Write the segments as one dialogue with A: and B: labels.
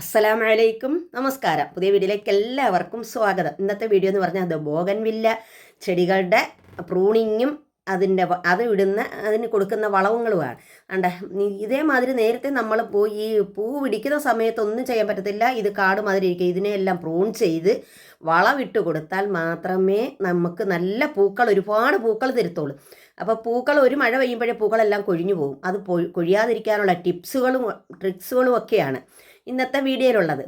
A: അസ്സലാമലൈക്കും. നമസ്കാരം. പുതിയ വീഡിയോയിലേക്ക് എല്ലാവർക്കും സ്വാഗതം. ഇന്നത്തെ വീഡിയോ എന്ന് പറഞ്ഞാൽ അത് ബോഗൻവില്ല ചെടികളുടെ പ്രൂണിങ്ങും അതിന്റെ അത് ഇടുന്ന അതിന് കൊടുക്കുന്ന വളവുങ്ങളുമാണ്. അണ്ട ഇതേമാതിരി നേരത്തെ നമ്മൾ പോയി ഈ പൂ പിടിക്കുന്ന സമയത്തൊന്നും ചെയ്യാൻ പറ്റത്തില്ല. ഇത് കാട് മാതിരി ഇരിക്കുക ഇതിനെയെല്ലാം പ്രൂൺ ചെയ്ത് വളവിട്ട് കൊടുത്താൽ മാത്രമേ നമുക്ക് നല്ല പൂക്കൾ ഒരുപാട് പൂക്കൾ തരുത്തുള്ളൂ. അപ്പോൾ പൂക്കൾ ഒരു മഴ പെയ്യുമ്പോഴേ പൂക്കളെല്ലാം കൊഴിഞ്ഞു പോകും. അത് കൊഴിയാതിരിക്കാനുള്ള ടിപ്സുകളും ട്രിക്സുകളും ഒക്കെയാണ്. ഇന്നത്തെ വീഡിയോയിലുള്ളത്.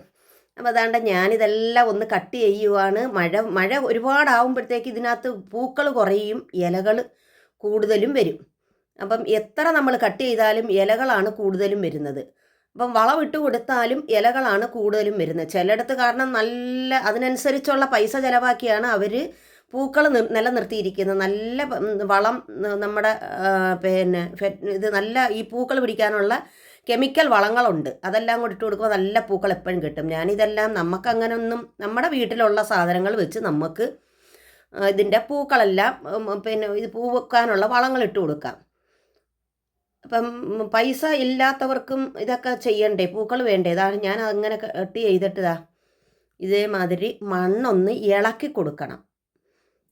A: അപ്പോൾ അതാണ്ട് ഞാനിതെല്ലാം ഒന്ന് കട്ട് ചെയ്യുവാണ്. മഴ മഴ ഒരുപാടാവുമ്പോഴത്തേക്ക് ഇതിനകത്ത് പൂക്കൾ കുറയും ഇലകൾ കൂടുതലും വരും. അപ്പം എത്ര നമ്മൾ കട്ട് ചെയ്താലും ഇലകളാണ് കൂടുതലും വരുന്നത്. അപ്പം വളമിട്ട് കൊടുത്താലും ഇലകളാണ് കൂടുതലും വരുന്നത്. ചിലയിടത്ത് കാരണം നല്ല അതിനനുസരിച്ചുള്ള പൈസ ചിലവാക്കിയാണ് അവർ പൂക്കൾ നിലനിർത്തിയിരിക്കുന്നത്. നല്ല വളം നമ്മുടെ പിന്നെ ഇത് നല്ല ഈ പൂക്കൾ പിടിക്കാനുള്ള കെമിക്കൽ വളങ്ങളുണ്ട്. അതെല്ലാം കൂടി ഇട്ട് കൊടുക്കുമ്പോൾ നല്ല പൂക്കൾ എപ്പോഴും കിട്ടും. ഞാനിതെല്ലാം നമുക്ക് അങ്ങനെ നമ്മുടെ വീട്ടിലുള്ള സാധനങ്ങൾ വെച്ച് നമുക്ക് ഇതിന്റെ പൂക്കളെല്ലാം പിന്നെ ഇത് പൂ വെക്കാനുള്ള വളങ്ങൾ ഇട്ട് കൊടുക്കാം. അപ്പം പൈസ ഇല്ലാത്തവർക്കും ഇതൊക്കെ ചെയ്യണ്ടേ? പൂക്കൾ വേണ്ടേ? ഇതാണ് ഞാൻ അങ്ങനെ കട്ട് ചെയ്തിട്ടതാ ഇതേമാതിരി മണ്ണൊന്ന് ഇളക്കി കൊടുക്കണം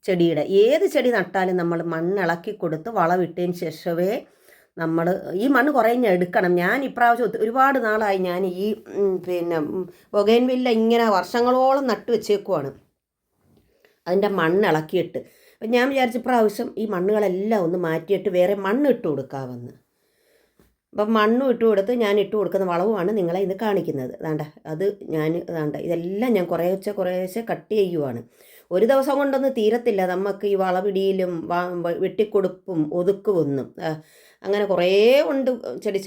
A: ചെടിയുടെ. ഏത് ചെടി നട്ടാലും നമ്മൾ മണ്ണിളക്കി കൊടുത്ത് വളമിട്ടതിന് ശേഷമേ നമ്മൾ ഈ മണ്ണ് കുറേ ഞാൻ എടുക്കണം. ഞാൻ ഇപ്രാവശ്യം ഒരുപാട് നാളായി ഞാൻ ഈ പിന്നെ ബൊഗൈൻവില്ല ഇങ്ങനെ വർഷങ്ങളോളം നട്ടു വെച്ചേക്കുവാണ്. അതിന്റെ മണ്ണ് ഇളക്കിയിട്ട്. അപ്പം ഞാൻ വിചാരിച്ച പ്രാവശ്യം ഈ മണ്ണുകളെല്ലാം ഒന്ന് മാറ്റിയിട്ട് വേറെ മണ്ണ് ഇട്ട് കൊടുക്കാമെന്ന്. അപ്പം മണ്ണും ഇട്ട് കൊടുത്ത് ഞാൻ ഇട്ട് കൊടുക്കുന്ന വളവുമാണ് നിങ്ങളെ ഇത് കാണിക്കുന്നത്. അതാണ്ട അത് ഞാൻ അതാണ്ട ഇതെല്ലാം ഞാൻ കുറേശ്ശെ കുറേശ്ശെ കട്ട് ചെയ്യുവാണ്. ഒരു ദിവസം കൊണ്ടൊന്നും തീരത്തില്ല. നമുക്ക് ഈ വളപിടിയിലും വെട്ടിക്കൊടുപ്പും ഒതുക്കും ഒന്നും അങ്ങനെ കുറേ ഉണ്ട് ചെടി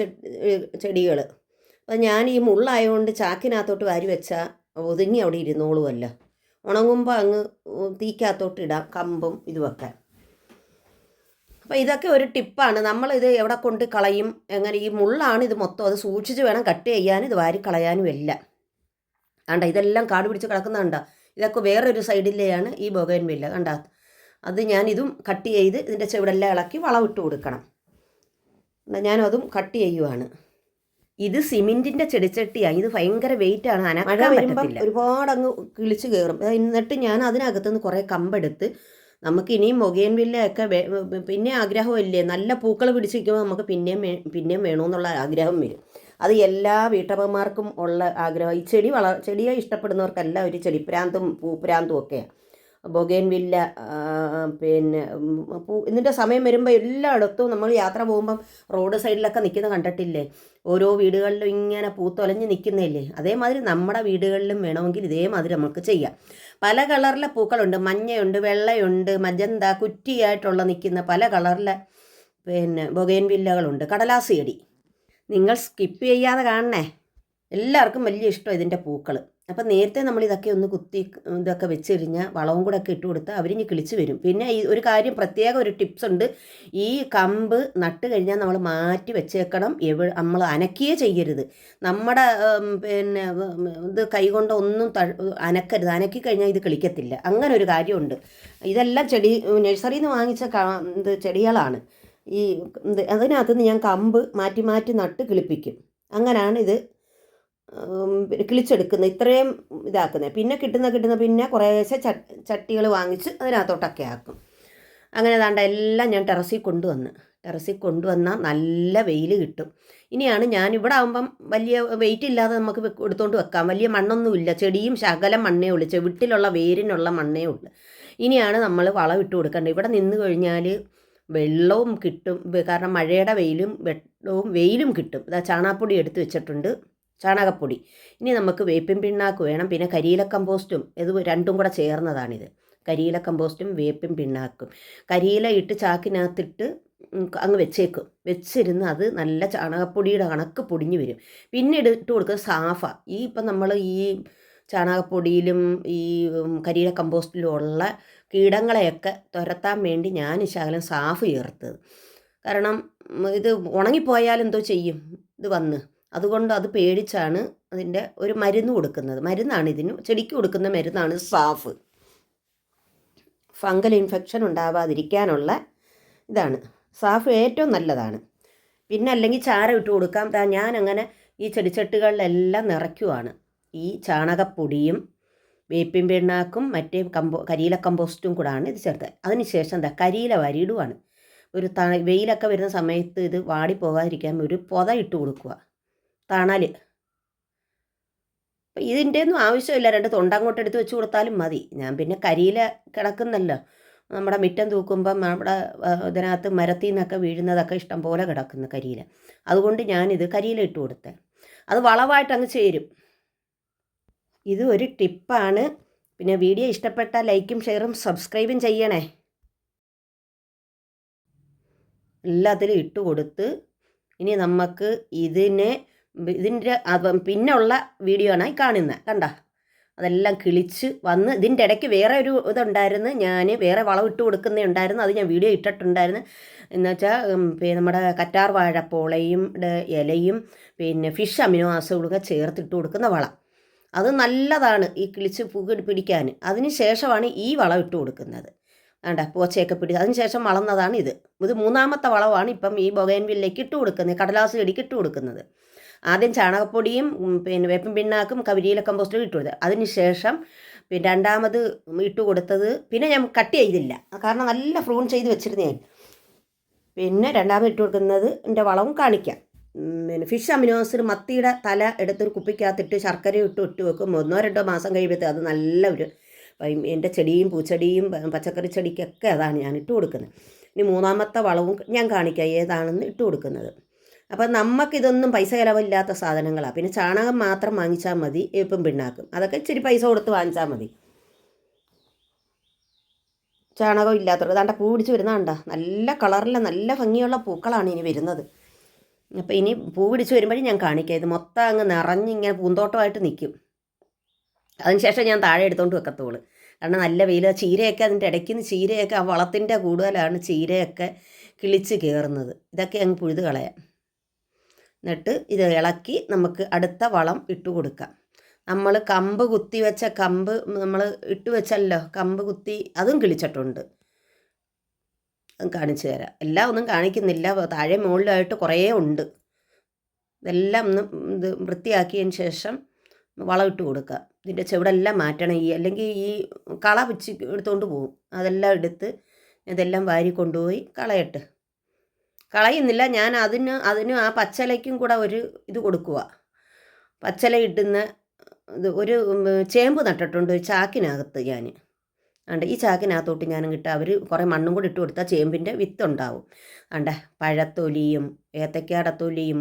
A: ചെടികൾ അപ്പം ഞാൻ ഈ മുള്ളായതുകൊണ്ട് ചാക്കിനകത്തോട്ട് വാരി വെച്ചാൽ ഒതുങ്ങി അവിടെ ഇരുന്നോളുമല്ലോ. ഉണങ്ങുമ്പോൾ അങ്ങ് തീക്കകത്തോട്ട് ഇടാം കമ്പും ഇതുമൊക്കെ. അപ്പോൾ ഇതൊക്കെ ഒരു ടിപ്പാണ്. നമ്മളിത് എവിടെ കൊണ്ട് കളയും? എങ്ങനെ ഈ മുള്ളാണ് ഇത് മൊത്തം അത് സൂക്ഷിച്ച് വേണം കട്ട് ചെയ്യാനും ഇത് വാരി കളയാനും എല്ലാം. കണ്ട? ഇതെല്ലാം കാട് പിടിച്ച് കിടക്കുന്നുണ്ട? ഇതൊക്കെ വേറൊരു സൈഡിലെയാണ് ഈ ബൊഗൈൻവില്ല കണ്ട? അത് ഞാനിതും കട്ട് ചെയ്ത് ഇതിന്റെ ചുവടെല്ലാം ഇളക്കി വളവിട്ട് കൊടുക്കണം. ഞാനും ഞാനതും കട്ട് ചെയ്യുവാണ്. ഇത് സിമെന്റിന്റെ ചെടിച്ചട്ടിയാണ് ഇത് ഭയങ്കര വെയിറ്റ് ആണ് അന മഴ വരുമ്പോൾ ഒരുപാട് അങ്ങ് കിളിച്ച് കയറും. അത് എന്നിട്ട് ഞാൻ അതിനകത്തുനിന്ന് കുറേ കമ്പെടുത്ത് നമുക്ക് ഇനിയും മൊഗേൻ വില്ലയൊക്കെ പിന്നെ ആഗ്രഹമില്ലേ നല്ല പൂക്കൾ പിടിച്ചിരിക്കുമ്പോൾ നമുക്ക് പിന്നെയും പിന്നെയും വേണമെന്നുള്ള ആഗ്രഹം വരും. അത് എല്ലാ വീട്ടമ്മമാർക്കും ഉള്ള ആഗ്രഹം. ഈ ചെടി വള ചെടിയെ ഇഷ്ടപ്പെടുന്നവർക്കെല്ലാം ഒരു ചെടിപ്രാന്തും പൂപ്രാന്തും ഒക്കെയാണ് ബൊഗേൻ വില്ല പിന്നെ പൂ ഇതിന്റെ സമയം വരുമ്പോൾ എല്ലായിടത്തും നമ്മൾ യാത്ര പോകുമ്പം റോഡ് സൈഡിലൊക്കെ നിൽക്കുന്ന കണ്ടിട്ടില്ലേ? ഓരോ വീടുകളിലും ഇങ്ങനെ പൂത്തൊലഞ്ഞ് നിൽക്കുന്നില്ലേ അതേമാതിരി നമ്മുടെ വീടുകളിലും വേണമെങ്കിൽ ഇതേമാതിരി നമുക്ക് ചെയ്യാം. പല കളറിലെ പൂക്കളുണ്ട്. മഞ്ഞയുണ്ട് വെള്ളയുണ്ട് മജന്ത കുറ്റിയായിട്ടുള്ള നിൽക്കുന്ന പല കളറിലെ പിന്നെ ബൊഗേൻ വില്ലകളുണ്ട് കടലാസ് ചെടി. നിങ്ങൾ സ്കിപ്പ് ചെയ്യാതെ കാണണേ. എല്ലാവർക്കും വലിയ ഇഷ്ടം ഇതിന്റെ പൂക്കൾ അപ്പം നേരത്തെ നമ്മൾ ഇതൊക്കെ ഒന്ന് കുത്തി ഇതൊക്കെ വെച്ച് കഴിഞ്ഞാൽ വളവും കൂടെ ഒക്കെ ഇട്ട് കൊടുത്താൽ അവരിഞ്ഞ് കിളിച്ച് വരും. പിന്നെ ഈ ഒരു കാര്യം പ്രത്യേക ഒരു ടിപ്സ് ഉണ്ട്. ഈ കമ്പ് നട്ട് കഴിഞ്ഞാൽ നമ്മൾ മാറ്റി വെച്ചേക്കണം. എവ നമ്മൾ അനക്കുകയേ ചെയ്യരുത്. നമ്മുടെ പിന്നെ ഇത് കൈകൊണ്ട് ഒന്നും അനക്കരുത്. അനക്കി കഴിഞ്ഞാൽ ഇത് കിളിക്കത്തില്ല. അങ്ങനെ ഒരു കാര്യമുണ്ട്. ഇതെല്ലാം ചെടി നഴ്സറിയിൽ നിന്ന് വാങ്ങിച്ച ഇത് ചെടികളാണ്. ഈ ഇത് അതിനകത്ത് നിന്ന് ഞാൻ കമ്പ് മാറ്റി മാറ്റി നട്ട് കിളിപ്പിക്കും. അങ്ങനെയാണ് ഇത് കിളിച്ചെടുക്കുന്നത് ഇത്രയും ഇതാക്കുന്നത് പിന്നെ കിട്ടുന്ന കിട്ടുന്ന പിന്നെ കുറേശ്ശെ ചട്ടികൾ വാങ്ങിച്ച് അതിനകത്തോട്ടൊക്കെ ആക്കും. അങ്ങനെ അതാണ്ട് എല്ലാം ഞാൻ ടെറസിൽ കൊണ്ടുവന്ന് ടെറസിൽ കൊണ്ടുവന്നാൽ നല്ല വെയിൽ കിട്ടും. ഇനിയാണ് ഞാൻ ഇവിടെ ആകുമ്പം വലിയ വെയിറ്റ് ഇല്ലാതെ നമുക്ക് എടുത്തുകൊണ്ട് വെക്കാം. വലിയ മണ്ണൊന്നുമില്ല ചെടിയും ശകലം മണ്ണേ ഉള്ളൂ. ചെവിട്ടിലുള്ള വേരിനുള്ള മണ്ണേ ഉള്ളൂ. ഇനിയാണ് നമ്മൾ വളം ഇട്ട് കൊടുക്കേണ്ടത്. ഇവിടെ നിന്ന് കഴിഞ്ഞാൽ വെള്ളവും കിട്ടും. കാരണം മഴയുടെ വെയിലും വെള്ളവും വെയിലും കിട്ടും. ഇതാ ചാണകപ്പൊടി എടുത്ത് വെച്ചിട്ടുണ്ട്. ചാണകപ്പൊടി. ഇനി നമുക്ക് വേപ്പിൻ പിണ്ണാക്ക് വേണം. പിന്നെ കരിയില കമ്പോസ്റ്റും ഇത് രണ്ടും കൂടെ ചേർന്നതാണിത്. കരിയില കമ്പോസ്റ്റും വേപ്പിൻ പിണ്ണാക്കും. കരിയില ഇട്ട് ചാക്കിനകത്തിട്ട് അങ്ങ് വെച്ചേക്കും. വെച്ചിരുന്ന് അത് നല്ല ചാണകപ്പൊടിയുടെ കണക്ക് പൊടിഞ്ഞു വരും. പിന്നെ ഇട്ട് കൊടുക്കുന്നത് സാഫ. ഈ ഇപ്പം നമ്മൾ ഈ ചാണകപ്പൊടിയിലും ഈ കരിയില കമ്പോസ്റ്റിലും ഉള്ള കീടങ്ങളെയൊക്കെ തുരത്താൻ വേണ്ടി ഞാൻ ശകലം സാഫ് ചേർത്തത്. കാരണം ഇത് ഉണങ്ങിപ്പോയാൽ എന്തോ ചെയ്യും? ഇത് വന്ന്. അതുകൊണ്ട് അത് പേടിച്ചാണ് അതിന്റെ ഒരു മരുന്ന് കൊടുക്കുന്നത്. മരുന്നാണ് ഇതിന്. ചെടിക്ക് കൊടുക്കുന്ന മരുന്നാണ് സാഫ്. ഫംഗൽ ഇൻഫെക്ഷൻ ഉണ്ടാവാതിരിക്കാനുള്ള ഇതാണ്. സാഫ് ഏറ്റവും നല്ലതാണ്. പിന്നെ അല്ലെങ്കിൽ ചാരം ഇട്ട് കൊടുക്കാം. ഞാൻ അങ്ങനെ ഈ ചെടിച്ചട്ടികളിലെല്ലാം നിറയ്ക്കുവാണ്. ഈ ചാണകപ്പൊടിയും വേപ്പിൻ പിണ്ണാക്കും മറ്റേ കമ്പോ കരിയില കമ്പോസ്റ്റും കൂടാണ് ഇത് ചേർത്തത്. അതിനുശേഷം എന്താ കരിയില വരിയിടുവാണ് ഒരു ത വെയിലൊക്കെ വരുന്ന സമയത്ത് ഇത് വാടി പോകാതിരിക്കാൻ ഒരു പൊത ഇട്ട് കൊടുക്കുക. തണൽ ഇതിന്റെ ഒന്നും ആവശ്യമില്ല. രണ്ട് തൊണ്ട അങ്ങോട്ട് എടുത്ത് വെച്ച് കൊടുത്താലും മതി. ഞാൻ പിന്നെ കരിയില കിടക്കുന്നല്ലോ. നമ്മുടെ മിറ്റം തൂക്കുമ്പം നമ്മുടെ ഇതിനകത്ത് മരത്തിൽ നിന്നൊക്കെ വീഴുന്നതൊക്കെ ഇഷ്ടം പോലെ കിടക്കുന്ന കരിയില. അതുകൊണ്ട് ഞാനിത് കരിയില ഇട്ട് കൊടുത്തേ. അത് വളമായിട്ട് അങ്ങ് ചേരും. ഇത് ഒരു ടിപ്പാണ്. പിന്നെ വീഡിയോ ഇഷ്ടപ്പെട്ടാൽ ലൈക്കും ഷെയറും സബ്സ്ക്രൈബും ചെയ്യണേ. എല്ലാത്തിലും ഇട്ട് കൊടുത്ത് ഇനി നമുക്ക് ഇതിനെ ഇതിന്റെ പിന്നെ ഉള്ള വീഡിയോ ആണ് കാണുന്നത് കണ്ട? അതെല്ലാം കിളിച്ച് വന്ന് ഇതിന്റെ ഇടയ്ക്ക് വേറെ ഒരു ഇതുണ്ടായിരുന്നു. ഞാൻ വേറെ വളം ഇട്ട് കൊടുക്കുന്നേ ഉണ്ടായിരുന്നു. അത് ഞാൻ വീഡിയോ ഇട്ടിട്ടുണ്ടായിരുന്നു. എന്നുവെച്ചാൽ പിന്നെ നമ്മുടെ കറ്റാർ വാഴപ്പോളയും ഇലയും പിന്നെ ഫിഷ് അമിനോ ആസുകളൊക്കെ ചേർത്തിട്ട് കൊടുക്കുന്ന വളം. അത് നല്ലതാണ് ഈ കിളിച്ച് പുക പിടിക്കാൻ. അതിന് ശേഷമാണ് ഈ വളം ഇട്ട് കൊടുക്കുന്നത്. വേണ്ട പോച്ചയൊക്കെ പിടി അതിന് ശേഷം വളർന്നതാണ് ഇത്. ഇത് മൂന്നാമത്തെ വളമാണ് ഇപ്പം ഈ ബൊഗൈൻവില്ലേക്ക് ഇട്ട് കൊടുക്കുന്നത് കടലാസ് ചെടിക്ക് ഇട്ട് കൊടുക്കുന്നത്. ആദ്യം ചാണകപ്പൊടിയും പിന്നെ വേപ്പൻ പിണ്ണാക്കും കവിരിയില കമ്പോസ്റ്റും ഇട്ട് കൊടുത്തത്. അതിന് ശേഷം പിന്നെ രണ്ടാമത് ഇട്ട് കൊടുത്തത് പിന്നെ ഞാൻ കട്ട് ചെയ്തില്ല. കാരണം നല്ല ഫ്രൂൺ ചെയ്ത് വെച്ചിരുന്നേ പിന്നെ രണ്ടാമത് ഇട്ട് കൊടുക്കുന്നത് എന്റെ വളവും കാണിക്കാം. പിന്നെ ഫിഷ് അമിനോസിൽ മത്തിയുടെ തല എടുത്തൊരു കുപ്പിക്കകത്തിട്ട് ശർക്കര ഇട്ട് ഇട്ട് വെക്കും. ഒന്നോ രണ്ടോ മാസം കഴിയുമ്പോഴത്തെ അത് നല്ല ഒരു എന്റെ ചെടിയും പൂച്ചെടിയും പച്ചക്കറി ചെടിക്കൊക്കെ അതാണ് ഞാൻ ഇട്ട് കൊടുക്കുന്നത്. ഇനി മൂന്നാമത്തെ വളവും ഞാൻ കാണിക്കാം ഏതാണെന്ന് ഇട്ട് കൊടുക്കുന്നത്. അപ്പം നമുക്കിതൊന്നും പൈസ ചിലവില്ലാത്ത സാധനങ്ങളാണ് പിന്നെ ചാണകം മാത്രം വാങ്ങിച്ചാൽ മതി ഇപ്പം പിണ്ണാക്കും. അതൊക്കെ ഇച്ചിരി പൈസ കൊടുത്ത് വാങ്ങിച്ചാൽ മതി. ചാണകം ഇല്ലാത്തവർ അതാണ്ട പൂ പിടിച്ച് വരുന്നതാണ്ട. നല്ല കളറിലെ നല്ല ഭംഗിയുള്ള പൂക്കളാണ് ഇനി വരുന്നത്. അപ്പോൾ ഇനി പൂ പിടിച്ച് വരുമ്പോഴും ഞാൻ കാണിക്കാം. ഇത് മൊത്തം അങ്ങ് നിറഞ്ഞിങ്ങനെ പൂന്തോട്ടമായിട്ട് നിൽക്കും അതിനുശേഷം ഞാൻ താഴെ എടുത്തുകൊണ്ട് വെക്കത്തുള്ളൂ കാരണം നല്ല വെയിൽ ചീരയൊക്കെ അതിന്റെ ഇടയ്ക്ക് നിന്ന് ചീരയൊക്കെ ആ വളത്തിന്റെ കൂടുതലാണ് ചീരയൊക്കെ കിളിച്ച് കയറുന്നത് ഇതൊക്കെ അങ്ങ് പുഴുത് കളയാം. എന്നിട്ട് ഇത് ഇളക്കി നമുക്ക് അടുത്ത വളം ഇട്ട് കൊടുക്കാം. നമ്മൾ കമ്പ് കുത്തി വെച്ച കമ്പ് നമ്മൾ ഇട്ട് വെച്ചല്ലോ കമ്പ് കുത്തി അതും കിളിച്ചിട്ടുണ്ട്. കാണിച്ചു തരാം. എല്ലാം ഒന്നും കാണിക്കുന്നില്ല. താഴെ മുകളിലായിട്ട് കുറേ ഉണ്ട്. ഇതെല്ലാം ഒന്ന് ഇത് വൃത്തിയാക്കിയതിന് ശേഷം വളമിട്ട് കൊടുക്കുക. ഇതിന്റെ ചുവടെല്ലാം മാറ്റണം. ഈ അല്ലെങ്കിൽ ഈ കള വെച്ച് എടുത്തുകൊണ്ട് പോകും അതെല്ലാം എടുത്ത് ഇതെല്ലാം വാരി കൊണ്ടുപോയി കളയട്ട്. കളയുന്നില്ല. ഞാൻ അതിന് അതിന് ആ പച്ചലയ്ക്കും കൂടെ ഒരു ഇത് കൊടുക്കുക. പച്ചല ഇട്ടുന്ന ഇത് ഒരു ചേമ്പ് നട്ടിട്ടുണ്ട്. ഒരു ചാക്കിനകത്ത് ഞാൻ. അണ്ട് ഈ ചാക്കിനകത്തോട്ട് ഞാനും കിട്ടുക അവർ കുറേ മണ്ണും കൂടി ഇട്ട് കൊടുത്താൽ ചേമ്പിന്റെ വിത്ത് ഉണ്ടാവും. അണ്ട പഴത്തൊലിയും ഏത്തക്കാടെ തൊലിയും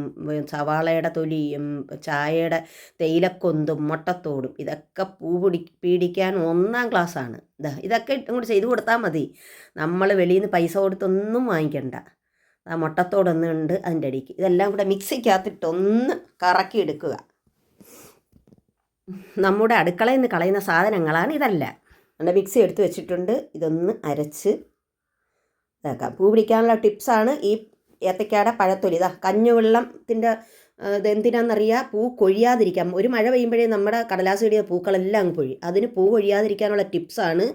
A: സവാളയുടെ തൊലിയും ചായയുടെ തേയിലക്കൊന്തും മുട്ടത്തോടും ഇതൊക്കെ പൂ പിടി പീടിക്കാൻ ഒന്നാം ക്ലാസ്സാണ്. ഇതാ ഇതൊക്കെ ഇങ്ങോട്ട് ചെയ്തു കൊടുത്താൽ മതി. നമ്മൾ വെളിയിൽ നിന്ന് പൈസ കൊടുത്തൊന്നും വാങ്ങിക്കണ്ട. ആ മുട്ടത്തോടൊന്നുണ്ട് അതിന്റെ അടിക്ക്. ഇതെല്ലാം കൂടെ മിക്സിക്കകത്തിട്ട് ഒന്ന് കറക്കി എടുക്കുക നമ്മുടെ അടുക്കളയിൽ നിന്ന് കളയുന്ന സാധനങ്ങളാണ് ഇതല്ല. നമ്മുടെ മിക്സി എടുത്ത് വെച്ചിട്ടുണ്ട്. ഇതൊന്ന് അരച്ച് ഇതാക്കാം. പൂ പിടിക്കാനുള്ള ടിപ്സാണ് ഈ ഏത്തക്കാട പഴത്തൊലി. ഇതാ കഞ്ഞുവെള്ളത്തിന്റെ ഇതെന്തിനാണെന്നറിയാം പൂ കൊഴിയാതിരിക്കാം. ഒരു മഴ പെയ്യുമ്പോഴേ നമ്മുടെ കടലാസ് ചെടിയ പൂക്കളെല്ലാം അങ്ങ് പൊഴി അതിന് പൂ കൊഴിയാതിരിക്കാനുള്ള ടിപ്സാണ്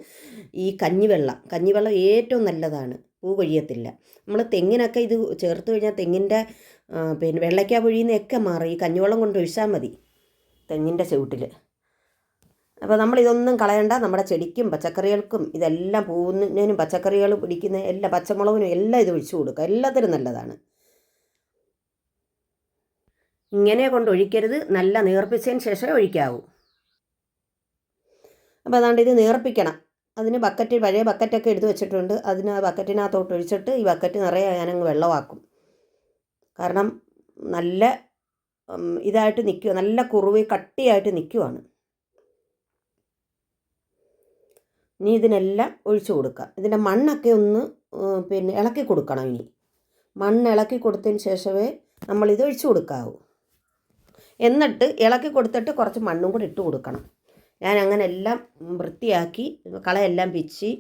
A: ഈ കഞ്ഞിവെള്ളം. കഞ്ഞിവെള്ളം ഏറ്റവും നല്ലതാണ്. പൂ കൊഴിയത്തില്ല. നമ്മൾ തെങ്ങിനൊക്കെ ഇത് ചേർത്ത് കഴിഞ്ഞാൽ തെങ്ങിന്റെ പിന്നെ വെള്ളയ്ക്ക പൊഴിയുന്നതൊക്കെ മാറി. ഈ കഞ്ഞിവെള്ളം കൊണ്ട് ഒഴിച്ചാൽ മതി തെങ്ങിന്റെ ചുവട്ടിൽ. അപ്പോൾ നമ്മളിതൊന്നും കളയണ്ട. നമ്മുടെ ചെടിക്കും പച്ചക്കറികൾക്കും ഇതെല്ലാം പൂവിനും പച്ചക്കറികൾ പിടിക്കുന്ന എല്ലാ പച്ചമുളകിനും എല്ലാം ഇത് ഒഴിച്ചു കൊടുക്കുക. എല്ലാത്തിനും നല്ലതാണ്. ഇങ്ങനെ കൊണ്ട് ഒഴിക്കരുത്. നല്ല നേർപ്പിച്ചതിന് ശേഷമേ ഒഴിക്കാവൂ. അപ്പോൾ അതാണ്ട് ഇത് നേർപ്പിക്കണം. അതിന് ബക്കറ്റ് പഴയ ബക്കറ്റൊക്കെ എടുത്ത് വെച്ചിട്ടുണ്ട്. അതിന് ആ ബക്കറ്റിനകത്തോട്ട് ഒഴിച്ചിട്ട് ഈ ബക്കറ്റ് നിറയെ ഞാനങ്ങ് വെള്ളമാക്കും. കാരണം നല്ല ഇതായിട്ട് നിൽക്കുക. നല്ല കുറുവി കട്ടിയായിട്ട് നിൽക്കുവാണ്. ഇനി ഇതിനെല്ലാം ഒഴിച്ചു കൊടുക്കുക. ഇതിന്റെ മണ്ണൊക്കെ ഒന്ന് പിന്നെ ഇളക്കി കൊടുക്കണം ഇനി. മണ്ണ് ഇളക്കി കൊടുത്തതിന് ശേഷമേ നമ്മളിത് ഒഴിച്ചു കൊടുക്കാവൂ. എന്നിട്ട് ഇളക്കി കൊടുത്തിട്ട് കുറച്ച് മണ്ണും കൂടി ഇട്ട് കൊടുക്കണം. ഞാൻ അങ്ങനെ എല്ലാം വൃത്തിയാക്കി കളയെല്ലാം പിച്ചി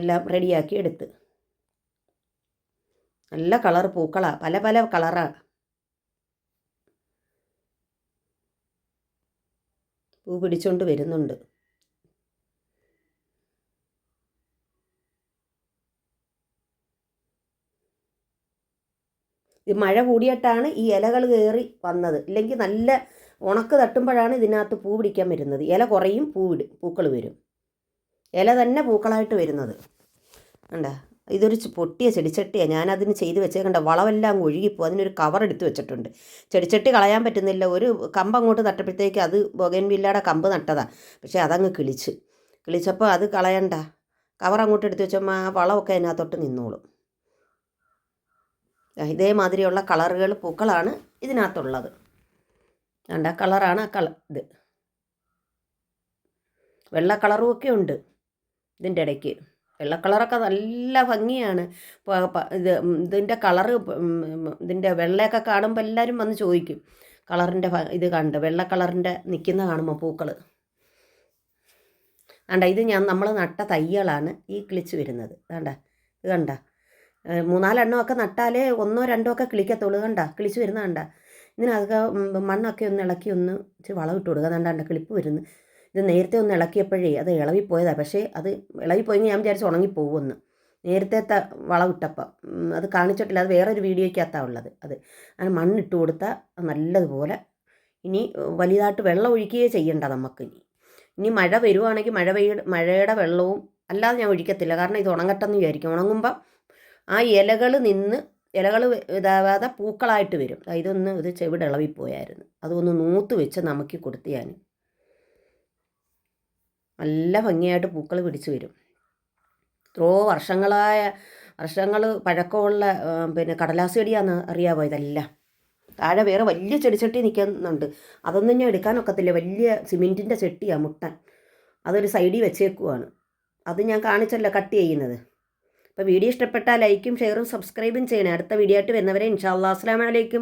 A: എല്ലാം റെഡിയാക്കി എടുത്ത്. നല്ല കളർ പൂക്കളാണ് പല പല കളറാണ് പൂ പിടിച്ചുകൊണ്ട് വരുന്നുണ്ട്. ഇത് മഴ കൂടിയിട്ടാണ് ഈ ഇലകൾ കയറി വന്നത്. ഇല്ലെങ്കിൽ നല്ല ഉണക്ക് തട്ടുമ്പോഴാണ് ഇതിനകത്ത് പൂ പിടിക്കാൻ വരുന്നത്. ഇല കുറയും പൂ വിടും പൂക്കൾ വരും. ഇല തന്നെ പൂക്കളായിട്ട് വരുന്നത്. കണ്ട? ഇതൊരു പൊട്ടിയ ചെടിച്ചട്ടിയാണ് ഞാനതിന് ചെയ്ത് വെച്ചേക്കണ്ട വളമെല്ലാം ഒഴുകിപ്പോൾ അതിനൊരു കവർ എടുത്ത് വെച്ചിട്ടുണ്ട്. ചെടിച്ചട്ടി കളയാൻ പറ്റുന്നില്ല. ഒരു കമ്പ് അങ്ങോട്ട് നട്ടപ്പോഴത്തേക്ക് അത് ബൊഗൻവില്ലയുടെ കമ്പ് നട്ടതാണ് പക്ഷേ അതങ്ങ് കിളിച്ച്. കിളിച്ചപ്പോൾ അത് കളയണ്ട. കവർ അങ്ങോട്ട് എടുത്ത് വെച്ചപ്പോൾ ആ വളമൊക്കെ അതിനകത്തോട്ട് നിന്നോളും. ഇതേമാതിരിയുള്ള കളറുകൾ പൂക്കളാണ് ഇതിനകത്തുള്ളത്. കണ്ട കളറാണ് ആ കള ഇത്. വെള്ള കളറും ഒക്കെ ഉണ്ട് ഇതിന്റെ ഇടയ്ക്ക്. വെള്ള കളറൊക്കെ നല്ല ഭംഗിയാണ്. ഇത് ഇതിന്റെ കളറ് ഇതിന്റെ വെള്ളയൊക്കെ കാണുമ്പോൾ എല്ലാവരും വന്ന് ചോദിക്കും. കളറിന്റെ ഇത് കണ്ട് വെള്ള കളറിന്റെ നിൽക്കുന്ന കാണുമ്പോൾ പൂക്കൾ? വേണ്ട ഇത് ഞാൻ നമ്മൾ നട്ട തൈകളാണ് ഈ കിളിച്ച് വരുന്നത്. വേണ്ട ഇത് കണ്ട. മൂന്നാലെണ്ണമൊക്കെ നട്ടാലേ ഒന്നോ രണ്ടോ ഒക്കെ കിളിക്കത്തുള്ളൂ കണ്ട? കിളിച്ച് വരുന്ന കണ്ട? ഇതിനകത്ത് ഉം മണ്ണൊക്കെ ഒന്ന് ഇളക്കി ഒന്ന് ഇച്ചിരി വളം ഇട്ട് കൊടുക്കുക. കണ്ട കണ്ട കിളിപ്പ് വരുന്നു. ഇത് നേരത്തെ ഒന്ന് ഇളക്കിയപ്പോഴേ അത് ഇളവിപ്പോയതാണ് പക്ഷേ അത് ഇളകിപ്പോയെങ്കിൽ ഞാൻ വിചാരിച്ച് ഉണങ്ങിപ്പോകുമെന്ന് നേരത്തെ വളം ഇട്ടപ്പം. ഉം, അത് കാണിച്ചിട്ടില്ല. അത് വേറൊരു വീഡിയോയ്ക്കകത്താണ് ഉള്ളത് അത്. അങ്ങനെ മണ്ണിട്ട് കൊടുത്താൽ നല്ലതുപോലെ ഇനി വലുതായിട്ട് വെള്ളം ഒഴിക്കുകയേ ചെയ്യണ്ട നമുക്ക് ഇനി. ഇനി മഴ വരുവാണെങ്കിൽ മഴ പെയ്യ മഴയുടെ വെള്ളവും അല്ലാതെ ഞാൻ ഒഴിക്കത്തില്ല. കാരണം ഇത് ഉണങ്ങട്ടെന്ന് വിചാരിക്കും. ഉണങ്ങുമ്പോൾ ആ ഇലകൾ നിന്ന് ഇലകൾ ഇതാവാതെ പൂക്കളായിട്ട് വരും. ഇതൊന്ന് ഇത് ചെവിടെ ഇളവിപ്പോയായിരുന്നു. അതൊന്ന് നൂത്ത് വെച്ച് നമുക്ക് കൊടുത്ത് ഞാൻ നല്ല ഭംഗിയായിട്ട് പൂക്കൾ പിടിച്ചു വരും. എത്രയോ വർഷങ്ങളായ വർഷങ്ങൾ പഴക്കമുള്ള പിന്നെ കടലാസ് ചെടിയാന്ന് അറിയാമോ ഇതെല്ലാം? താഴെ വേറെ വലിയ ചെടിച്ചട്ടി നിൽക്കുന്നുണ്ട്. അതൊന്നും ഞാൻ എടുക്കാനൊക്കത്തില്ല വലിയ സിമെന്റിന്റെ ചട്ടിയാണ് മുട്ടൻ അതൊരു സൈഡിൽ വെച്ചേക്കുവാണ്. അത് ഞാൻ കാണിച്ചല്ലോ കട്ട് ചെയ്യുന്നത്. അപ്പോൾ വീഡിയോ ഇഷ്ടപ്പെട്ടാൽ ലൈക്കും ഷെയറും സബ്സ്ക്രൈബും ചെയ്യണേ. അടുത്ത വീഡിയോ ആയിട്ട് വരുന്നവരെ ഇൻഷാ അല്ലാ. അസ്സലാമു അലൈക്കും.